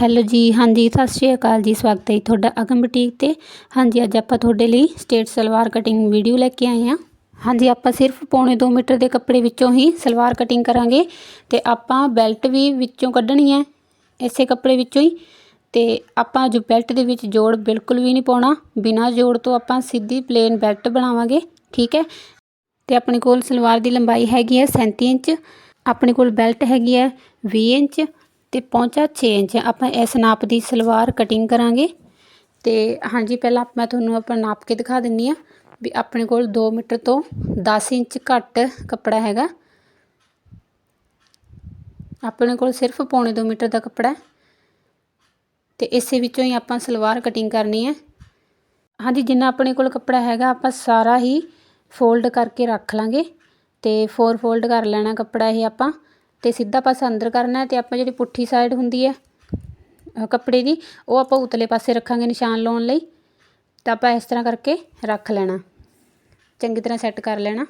Hello ਜੀ, ਹਾਂਜੀ, ਸਤਿ ਸ਼੍ਰੀ ਅਕਾਲ ਜੀ, ਸਵਾਗਤ ਹੈ ਜੀ ਤੁਹਾਡਾ ਅਗਮ ਬੁਟੀਕ ਤੇ। ਹਾਂਜੀ, ਅੱਜ ਆਪਾਂ ਤੁਹਾਡੇ ਲਈ ਸਟੇਟ ਸਲਵਾਰ ਕਟਿੰਗ ਵੀਡੀਓ ਲੈ ਕੇ ਆਏ ਹਾਂ। ਹਾਂਜੀ, ਆਪਾਂ ਸਿਰਫ ਪੌਣੇ 2 ਮੀਟਰ ਦੇ ਕੱਪੜੇ ਵਿੱਚੋਂ ਹੀ ਸਲਵਾਰ ਕਟਿੰਗ ਕਰਾਂਗੇ ਤੇ ਆਪਾਂ ਬੈਲਟ ਵੀ ਵਿੱਚੋਂ ਕੱਢਣੀ ਹੈ, ਇਸੇ ਕੱਪੜੇ ਵਿੱਚੋਂ ਹੀ। ਤੇ ਆਪਾਂ ਜੋ ਬੈਲਟ ਦੇ ਵਿੱਚ ਜੋੜ ਬਿਲਕੁਲ ਵੀ ਨਹੀਂ ਪਾਉਣਾ, ਬਿਨਾਂ ਜੋੜ ਤੋਂ ਆਪਾਂ ਸਿੱਧੀ ਪਲੇਨ ਬੈਲਟ ਬਣਾਵਾਂਗੇ, ਠੀਕ ਹੈ? ਤੇ ਆਪਣੇ ਕੋਲ ਸਲਵਾਰ ਦੀ ਲੰਬਾਈ ਹੈਗੀ ਹੈ 37 ਇੰਚ, ਆਪਣੇ ਕੋਲ ਬੈਲਟ ਹੈਗੀ ਹੈ 20 ਇੰਚ ਤੇ ਪਹੁੰਚਾ 6 ਇੰਚ ਆਪਾਂ ਇਸ ਨਾਪ ਦੀ ਸਲਵਾਰ ਕਟਿੰਗ ਕਰਾਂਗੇ। ਤੇ ਹਾਂਜੀ, ਪਹਿਲਾਂ ਮੈਂ ਤੁਹਾਨੂੰ ਆਪਾਂ ਨਾਪ ਕੇ ਦਿਖਾ ਦਿੰਨੀ ਆ ਵੀ ਆਪਣੇ ਕੋਲ 2 ਮੀਟਰ ਤੋਂ 10 ਇੰਚ ਘੱਟ ਕੱਪੜਾ ਹੈਗਾ। ਆਪਣੇ ਕੋਲ ਸਿਰਫ ਪੌਣੇ 2 ਮੀਟਰ ਦਾ ਕੱਪੜਾ ਹੈ। ਤੇ ਇਸੇ ਵਿੱਚੋਂ ਹੀ ਆਪਾਂ ਸਲਵਾਰ ਕਟਿੰਗ ਕਰਨੀ ਹੈ। ਹਾਂਜੀ, ਜਿੰਨਾ ਆਪਣੇ ਕੋਲ ਕੱਪੜਾ ਹੈਗਾ, ਆਪਾਂ ਸਾਰਾ ਹੀ ਫੋਲਡ ਕਰਕੇ ਰੱਖ ਲਾਂਗੇ। ਤੇ ਫੋਰ ਫੋਲਡ ਕਰ ਲੈਣਾ ਕੱਪੜਾ ਇਹ ਆਪਾਂ। ਤੇ ਸਿੱਧਾ ਪਾਸਾ ਅੰਦਰ ਕਰਨਾ ਹੈ ਤੇ ਆਪਾਂ ਜਿਹੜੀ ਪੁੱਠੀ ਸਾਈਡ ਹੁੰਦੀ ਹੈ ਕੱਪੜੇ ਦੀ, ਉਹ ਆਪਾਂ ਉਤਲੇ ਪਾਸੇ ਰੱਖਾਂਗੇ ਨਿਸ਼ਾਨ ਲਾਉਣ ਲਈ। ਤਾਂ ਆਪਾਂ ਇਸ ਤਰ੍ਹਾਂ ਕਰਕੇ ਰੱਖ ਲੈਣਾ। ਚੰਗੀ ਤਰ੍ਹਾਂ ਸੈੱਟ ਕਰ ਲੈਣਾ।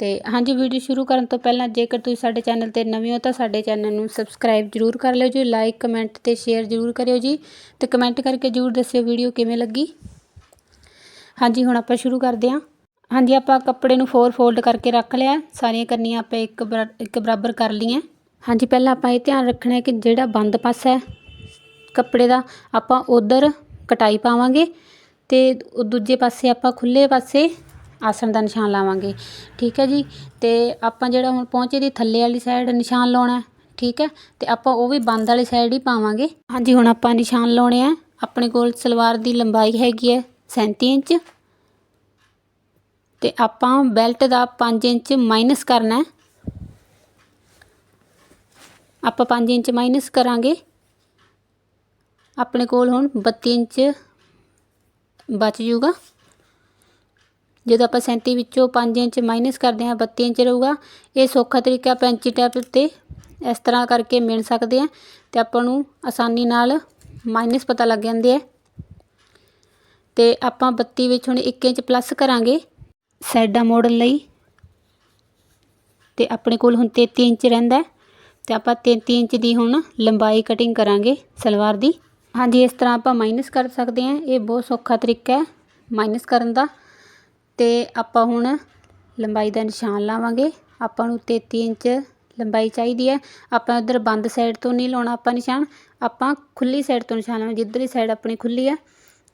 ਤੇ ਹਾਂਜੀ ਵੀਡੀਓ ਸ਼ੁਰੂ ਕਰਨ ਤੋਂ ਪਹਿਲਾਂ ਜੇਕਰ ਤੁਸੀਂ ਸਾਡੇ ਚੈਨਲ ਤੇ ਨਵੇਂ ਹੋ ਤਾਂ ਸਾਡੇ ਚੈਨਲ ਨੂੰ ਸਬਸਕ੍ਰਾਈਬ ਜਰੂਰ ਕਰ ਲਿਓ ਜੀ। ਲਾਈਕ ਕਮੈਂਟ ਤੇ ਸ਼ੇਅਰ ਜਰੂਰ ਕਰਿਓ ਜੀ। ਤੇ ਕਮੈਂਟ ਕਰਕੇ ਜਰੂਰ ਦੱਸਿਓ ਵੀਡੀਓ ਕਿਵੇਂ ਲੱਗੀ। ਹਾਂਜੀ, ਹੁਣ ਆਪਾਂ ਸ਼ੁਰੂ ਕਰਦੇ ਹਾਂ। ਹਾਂਜੀ, ਆਪਾਂ ਕੱਪੜੇ ਨੂੰ ਫੋਰ ਫੋਲਡ ਕਰਕੇ ਰੱਖ ਲਿਆ। ਸਾਰੀਆਂ ਕਰਨੀਆਂ ਆਪਾਂ ਇੱਕ ਇੱਕ ਬਰਾਬਰ ਕਰ ਲਈਆਂ। ਹਾਂਜੀ, ਪਹਿਲਾਂ ਆਪਾਂ ਇਹ ਧਿਆਨ ਰੱਖਣਾ ਹੈ ਕਿ ਜਿਹੜਾ ਬੰਦ ਪਾਸਾ ਹੈ ਕੱਪੜੇ ਦਾ, ਆਪਾਂ ਉਧਰ ਕਟਾਈ ਪਾਵਾਂਗੇ ਤੇ ਦੂਜੇ ਪਾਸੇ ਆਪਾਂ ਖੁੱਲੇ ਪਾਸੇ ਆਸਣ ਦਾ ਨਿਸ਼ਾਨ ਲਾਵਾਂਗੇ। ਠੀਕ ਹੈ ਜੀ? ਤੇ ਆਪਾਂ ਜਿਹੜਾ ਹੁਣ ਪਹੁੰਚੇ ਦੀ ਥੱਲੇ ਵਾਲੀ ਸਾਈਡ ਨਿਸ਼ਾਨ ਲਾਉਣਾ ਠੀਕ ਹੈ? ਤੇ ਆਪਾਂ ਉਹ ਵੀ ਬੰਦ ਵਾਲੀ ਸਾਈਡ ਹੀ ਪਾਵਾਂਗੇ। ਹਾਂਜੀ, ਹੁਣ ਆਪਾਂ ਨਿਸ਼ਾਨ ਲਾਉਣੇ ਆ। ਆਪਣੇ ਕੋਲ ਸਲਵਾਰ ਦੀ ਲੰਬਾਈ ਹੈਗੀ ਹੈ 37 ਇੰਚ। ਤੇ ਆਪਾਂ ਬੈਲਟ ਦਾ 5 ਇੰਚ ਮਾਈਨਸ ਕਰਨਾ ਆਪਾਂ 5 ਇੰਚ ਮਾਈਨਸ ਕਰਾਂਗੇ। ਆਪਣੇ ਕੋਲ ਹੁਣ 32 ਇੰਚ ਬਚ ਜੂਗਾ ਜਦੋਂ ਆਪਾਂ 37 ਵਿੱਚੋਂ 5 ਇੰਚ ਮਾਈਨਸ ਕਰਦੇ ਹਾਂ 32 ਇੰਚ ਰਹੂਗਾ। ਇਹ ਸੌਖਾ ਤਰੀਕਾ ਪੈਂਚੀ ਟੈਪ ਤੇ ਇਸ ਤਰ੍ਹਾਂ ਕਰਕੇ ਮਿਲ ਸਕਦੇ ਆ ਤੇ ਆਪਾਂ ਨੂੰ ਆਸਾਨੀ ਨਾਲ ਮਾਈਨਸ ਪਤਾ ਲੱਗ ਜਾਂਦੇ ਆ ਤੇ ਆਪਾਂ 32 ਵਿੱਚ ਹੁਣ 1 ਇੰਚ ਪਲੱਸ ਕਰਾਂਗੇ। ਸਾਈਡਾਂ ਮੋੜਨ ਲਈ। ਤੇ ਆਪਣੇ ਕੋਲ ਹੁਣ 33 ਇੰਚ ਰਹਿੰਦਾ ਤੇ ਆਪਾਂ 33 ਇੰਚ ਦੀ ਹੁਣ ਲੰਬਾਈ ਕਟਿੰਗ ਕਰਾਂਗੇ ਸਲਵਾਰ ਦੀ। ਹਾਂਜੀ, ਇਸ ਤਰ੍ਹਾਂ ਆਪਾਂ ਮਾਈਨਸ ਕਰ ਸਕਦੇ ਹਾਂ। ਇਹ ਬਹੁਤ ਸੌਖਾ ਤਰੀਕਾ ਹੈ ਮਾਈਨਸ ਕਰਨ ਦਾ। ਤੇ ਆਪਾਂ ਹੁਣ ਲੰਬਾਈ ਦਾ ਨਿਸ਼ਾਨ ਲਾਵਾਂਗੇ। ਆਪਾਂ ਨੂੰ 33 ਇੰਚ ਲੰਬਾਈ ਚਾਹੀਦੀ ਹੈ। ਆਪਾਂ ਉਧਰ ਬੰਦ ਸਾਈਡ ਤੋਂ ਨਹੀਂ ਲਾਉਣਾ ਆਪਾਂ ਨਿਸ਼ਾਨ। ਆਪਾਂ ਖੁੱਲੀ ਸਾਈਡ ਤੋਂ ਨਿਸ਼ਾਨ ਲਾਉਣਾ। ਜਿੱਧਰਲੀ ਸਾਈਡ ਆਪਣੀ ਖੁੱਲੀ ਹੈ,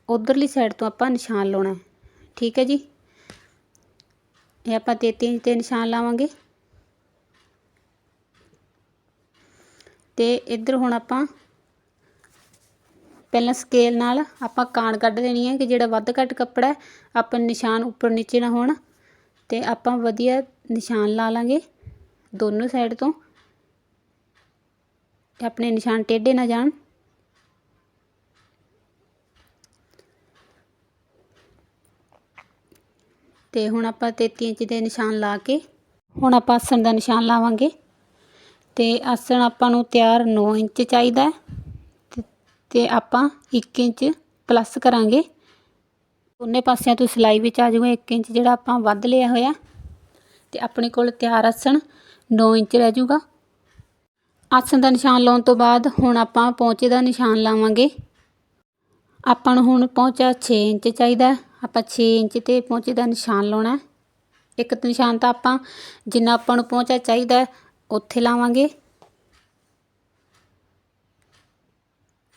ਉਧਰਲੀ ਸਾਈਡ ਤੋਂ ਆਪਾਂ ਨਿਸ਼ਾਨ ਲਾਉਣਾ ਠੀਕ ਹੈ ਜੀ? ਇਹ ਆਪਾਂ 33 ਇੰਚ ਤੇ ਨਿਸ਼ਾਨ ਲਾਵਾਂਗੇ। ਤੇ ਇੱਧਰ ਹੁਣ ਆਪਾਂ ਪਹਿਲਾਂ ਸਕੇਲ ਨਾਲ ਆਪਾਂ ਕਾਣ ਕੱਢ ਦੇਣੀ ਹੈ ਕਿ ਜਿਹੜਾ ਵੱਧ ਘੱਟ ਕੱਪੜਾ ਆਪਾਂ ਨਿਸ਼ਾਨ ਉੱਪਰ ਨੀਚੇ ਨਾ ਹੋਣ ਤੇ ਆਪਾਂ ਵਧੀਆ ਨਿਸ਼ਾਨ ਲਾ ਲਾਂਗੇ ਦੋਨੋਂ ਸਾਈਡ ਤੋਂ ਆਪਣੇ ਨਿਸ਼ਾਨ ਟੇਢੇ ਨਾ ਜਾਣ। ਤੇ ਹੁਣ ਆਪਾਂ 33 ਇੰਚ ਦੇ ਨਿਸ਼ਾਨ ਲਾ ਕੇ, ਹੁਣ ਆਪਾਂ ਆਸਣ ਦਾ ਨਿਸ਼ਾਨ ਲਾਵਾਂਗੇ। ਤੇ ਆਸਣ ਆਪਾਂ ਨੂੰ ਤਿਆਰ 9 ਇੰਚ ਚਾਹੀਦਾ ਤੇ ਆਪਾਂ 1 ਇੰਚ ਪਲੱਸ ਕਰਾਂਗੇ। ਦੋਨੇ ਪਾਸਿਆਂ ਤੋਂ ਸਿਲਾਈ ਵਿੱਚ ਆ ਜਾਊਗਾ 1 ਇੰਚ ਜਿਹੜਾ ਆਪਾਂ ਵੱਧ ਲਿਆ ਹੋਇਆ। ਤੇ ਆਪਣੇ ਕੋਲ ਤਿਆਰ ਆਸਣ 9 ਇੰਚ ਰਹਿ ਜਾਊਗਾ। ਆਸਣ ਦਾ ਨਿਸ਼ਾਨ ਲਾਉਣ ਤੋਂ ਬਾਅਦ ਹੁਣ ਆਪਾਂ ਪੌਂਚੇ ਦਾ ਨਿਸ਼ਾਨ ਲਾਵਾਂਗੇ। ਆਪਾਂ ਨੂੰ ਹੁਣ ਪਹੁੰਚਾ 6 ਇੰਚ ਚਾਹੀਦਾ ਆਪਾਂ 6 ਇੰਚ ਤੇ ਪਹੁੰਚੇ ਦਾ ਨਿਸ਼ਾਨ ਲਾਉਣਾ ਇੱਕ ਨਿਸ਼ਾਨ ਤਾਂ ਆਪਾਂ ਜਿੰਨਾ ਆਪਾਂ ਨੂੰ ਪਹੁੰਚਾ ਚਾਹੀਦਾ ਉੱਥੇ ਲਾਵਾਂਗੇ।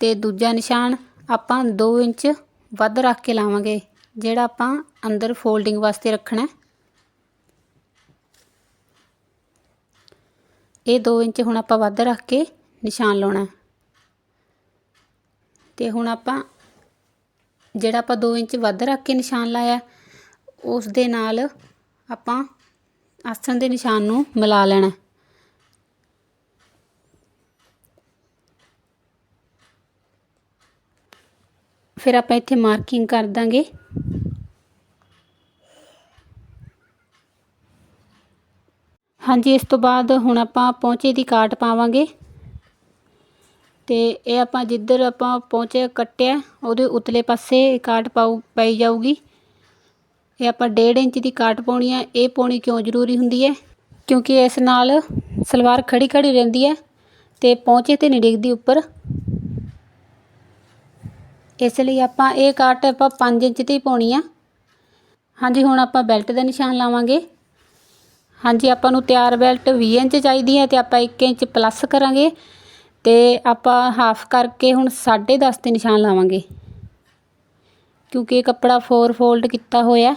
ਤੇ ਦੂਜਾ ਨਿਸ਼ਾਨ ਆਪਾਂ 2 ਇੰਚ ਵੱਧ ਰੱਖ ਕੇ ਲਾਵਾਂਗੇ, ਜਿਹੜਾ ਆਪਾਂ ਅੰਦਰ ਫੋਲਡਿੰਗ ਵਾਸਤੇ ਰੱਖਣਾ ਇਹ 2 ਇੰਚ ਹੁਣ ਆਪਾਂ ਵੱਧ ਰੱਖ ਕੇ ਨਿਸ਼ਾਨ ਲਾਉਣਾ ਤੇ ਹੁਣ ਆਪਾਂ ਜਿਹੜਾ ਆਪਾਂ 2 ਇੰਚ ਵੱਧ ਰੱਖ ਕੇ ਨਿਸ਼ਾਨ ਲਾਇਆ ਉਸ ਦੇ ਨਾਲ ਆਪਾਂ ਆਸਣ ਦੇ ਨਿਸ਼ਾਨ ਨੂੰ ਮਿਲਾ ਲੈਣਾ। ਫਿਰ ਆਪਾਂ ਇੱਥੇ ਮਾਰਕਿੰਗ ਕਰ ਦਾਂਗੇ। ਹਾਂਜੀ, ਇਸ ਤੋਂ ਬਾਅਦ ਹੁਣ ਆਪਾਂ ਪਹੁੰਚੇ ਦੀ ਕਾਟ ਪਾਵਾਂਗੇ। ਅਤੇ ਇਹ ਆਪਾਂ ਜਿੱਧਰ ਆਪਾਂ ਪਹੁੰਚੇ, ਕੱਟਿਆ, ਉਹਦੇ ਉਤਲੇ ਪਾਸੇ ਕਾਟ ਪਾਊ, ਪਾਈ ਜਾਊਗੀ। ਇਹ ਆਪਾਂ ਡੇਢ ਇੰਚ ਦੀ ਕਾਟ ਪਾਉਣੀ ਹੈ ਇਹ ਪਾਉਣੀ ਕਿਉਂ ਜ਼ਰੂਰੀ ਹੁੰਦੀ ਹੈ? ਕਿਉਂਕਿ ਇਸ ਨਾਲ ਸਲਵਾਰ ਖੜੀ ਖੜੀ ਰਹਿੰਦੀ ਹੈ ਤੇ ਪਹੁੰਚੇ ਤੇ ਨਹੀਂ ਡਿੱਗਦੀ ਉੱਪਰ। ਇਸ ਲਈ ਆਪਾਂ ਇਹ ਕਾਟ ਆਪਾਂ 5 ਇੰਚ ਤੇ ਹੀ ਪਾਉਣੀ ਆ। ਹਾਂਜੀ, ਹੁਣ ਆਪਾਂ ਬੈਲਟ ਦਾ ਨਿਸ਼ਾਨ ਲਾਵਾਂਗੇ। ਹਾਂਜੀ, ਆਪਾਂ ਨੂੰ ਤਿਆਰ ਬੈਲਟ 20 ਇੰਚ ਚਾਹੀਦੀ ਹੈ ਤੇ ਆਪਾਂ 1 ਇੰਚ ਪਲੱਸ ਕਰਾਂਗੇ। ਅਤੇ ਆਪਾਂ ਹਾਫ ਕਰਕੇ ਹੁਣ 10.5 ਤੇ ਨਿਸ਼ਾਨ ਲਾਵਾਂਗੇ। ਕਿਉਂਕਿ ਇਹ ਕੱਪੜਾ ਫੋਰ ਫੋਲਡ ਕੀਤਾ ਹੋਇਆ,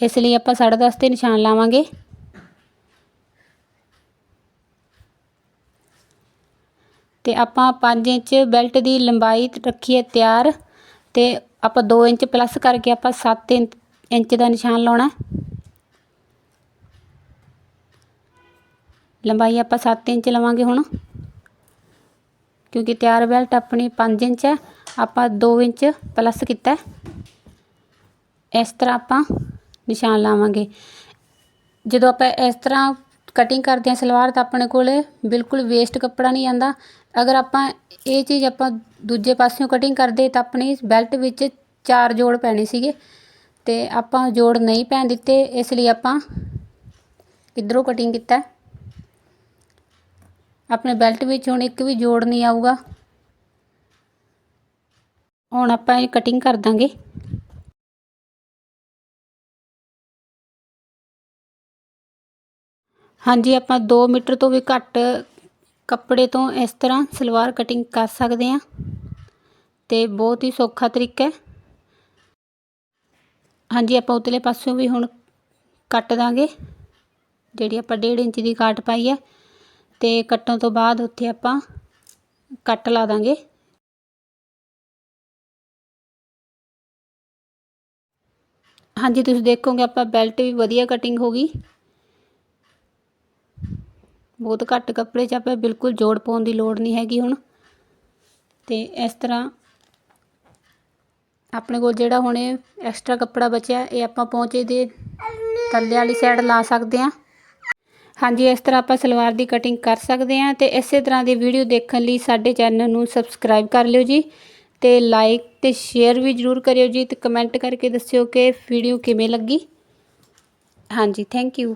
ਇਸ ਲਈ ਆਪਾਂ 10.5 ਤੇ ਨਿਸ਼ਾਨ ਲਾਵਾਂਗੇ। ਤੇ ਆਪਾਂ 5 ਇੰਚ ਬੈਲਟ ਦੀ ਲੰਬਾਈ ਰੱਖੀ ਹੈ ਤਿਆਰ, ਤੇ ਆਪਾਂ 2 ਇੰਚ ਪਲੱਸ ਕਰਕੇ ਆਪਾਂ 7 ਇੰਚ ਦਾ ਨਿਸ਼ਾਨ ਲਾਉਣਾ। ਲੰਬਾਈ ਆਪਾਂ 7 ਇੰਚ ਲਵਾਂਗੇ ਹੁਣ। ਕਿਉਂਕਿ ਤਿਆਰ ਬੈਲਟ ਆਪਣੀ 5 ਇੰਚ ਹੈ, ਆਪਾਂ 2 ਇੰਚ ਪਲੱਸ ਕੀਤਾ ਇਸ ਤਰ੍ਹਾਂ ਆਪਾਂ ਨਿਸ਼ਾਨ ਲਾਵਾਂਗੇ। ਜਦੋਂ ਆਪਾਂ ਇਸ ਤਰ੍ਹਾਂ ਕਟਿੰਗ ਕਰਦੇ ਹਾਂ ਸਲਵਾਰ ਤਾਂ ਆਪਣੇ ਕੋਲ ਬਿਲਕੁਲ ਵੇਸਟ ਕੱਪੜਾ ਨਹੀਂ ਆਂਦਾ ਅਗਰ ਆਪਾਂ ਇਹ ਚੀਜ਼ ਆਪਾਂ ਦੂਜੇ ਪਾਸਿਓਂ ਕਟਿੰਗ ਕਰਦੇ ਤਾਂ ਆਪਣੀ ਬੈਲਟ ਵਿੱਚ ਚਾਰ ਜੋੜ ਪੈਣੇ ਸੀਗੇ ਤੇ ਆਪਾਂ ਜੋੜ ਨਹੀਂ ਪੈਣ ਦਿੱਤੇ, ਇਸ ਲਈ ਆਪਾਂ ਇਧਰੋਂ ਕਟਿੰਗ ਕੀਤਾ ਆਪਣੇ ਬੈਲਟ ਵਿੱਚ ਹੁਣ ਇੱਕ ਵੀ ਜੋੜ ਨਹੀਂ ਆਊਗਾ। ਹੁਣ ਆਪਾਂ ਇਹ ਕਟਿੰਗ ਕਰ ਦਾਂਗੇ। ਹਾਂਜੀ, ਆਪਾਂ 2 ਮੀਟਰ ਤੋਂ ਵੀ ਘੱਟ ਕੱਪੜੇ ਤੋਂ ਇਸ ਤਰ੍ਹਾਂ ਸਲਵਾਰ ਕਟਿੰਗ ਕਰ ਸਕਦੇ ਹਾਂ। ਤੇ ਬਹੁਤ ਹੀ ਸੌਖਾ ਤਰੀਕਾ ਹੈ। ਹਾਂਜੀ, ਆਪਾਂ ਉਤਲੇ ਪਾਸਿਓਂ ਵੀ ਹੁਣ ਕੱਟ ਦਾਂਗੇ। ਜਿਹੜੀ ਆਪਾਂ 1.5 ਇੰਚ ਦੀ ਕਾਟ ਪਾਈ ਹੈ। ਅਤੇ ਕੱਟਣ ਤੋਂ ਬਾਅਦ ਉੱਥੇ ਆਪਾਂ ਕੱਟ ਲਾ ਦਾਂਗੇ। ਹਾਂਜੀ, ਤੁਸੀਂ ਦੇਖੋਗੇ ਆਪਾਂ ਬੈਲਟ ਵੀ ਵਧੀਆ ਕਟਿੰਗ ਹੋ ਗਈ। ਬਹੁਤ ਘੱਟ ਕੱਪੜੇ 'ਚ ਆਪਾਂ ਬਿਲਕੁਲ ਜੋੜ ਪਾਉਣ ਦੀ ਲੋੜ ਨਹੀਂ ਹੈਗੀ ਹੁਣ। ਤੇ ਇਸ ਤਰ੍ਹਾਂ ਆਪਣੇ ਕੋਲ ਜਿਹੜਾ ਹੁਣ ਇਹ ਐਕਸਟਰਾ ਕੱਪੜਾ ਬਚਿਆ, ਇਹ ਆਪਾਂ ਪਹੁੰਚੇ ਦੇ ਥੱਲੇ ਵਾਲੀ ਸਾਈਡ ਲਾ ਸਕਦੇ ਹਾਂ। ਹਾਂਜੀ, ਇਸ ਤਰ੍ਹਾਂ ਆਪਾਂ ਸਲਵਾਰ ਦੀ ਕਟਿੰਗ ਕਰ ਸਕਦੇ ਹਾਂ ਤੇ ਇਸੇ ਤਰ੍ਹਾਂ ਦੀ ਵੀਡੀਓ ਦੇਖਣ ਲਈ ਸਾਡੇ ਚੈਨਲ ਨੂੰ ਸਬਸਕ੍ਰਾਈਬ ਕਰ ਲਿਓ ਜੀ ਤੇ ਲਾਈਕ ਤੇ ਸ਼ੇਅਰ ਵੀ ਜ਼ਰੂਰ ਕਰਿਓ ਜੀ ਤੇ ਕਮੈਂਟ ਕਰਕੇ ਦੱਸਿਓ ਕਿ ਵੀਡੀਓ ਕਿਵੇਂ ਲੱਗੀ। ਹਾਂਜੀ ਥੈਂਕ ਯੂ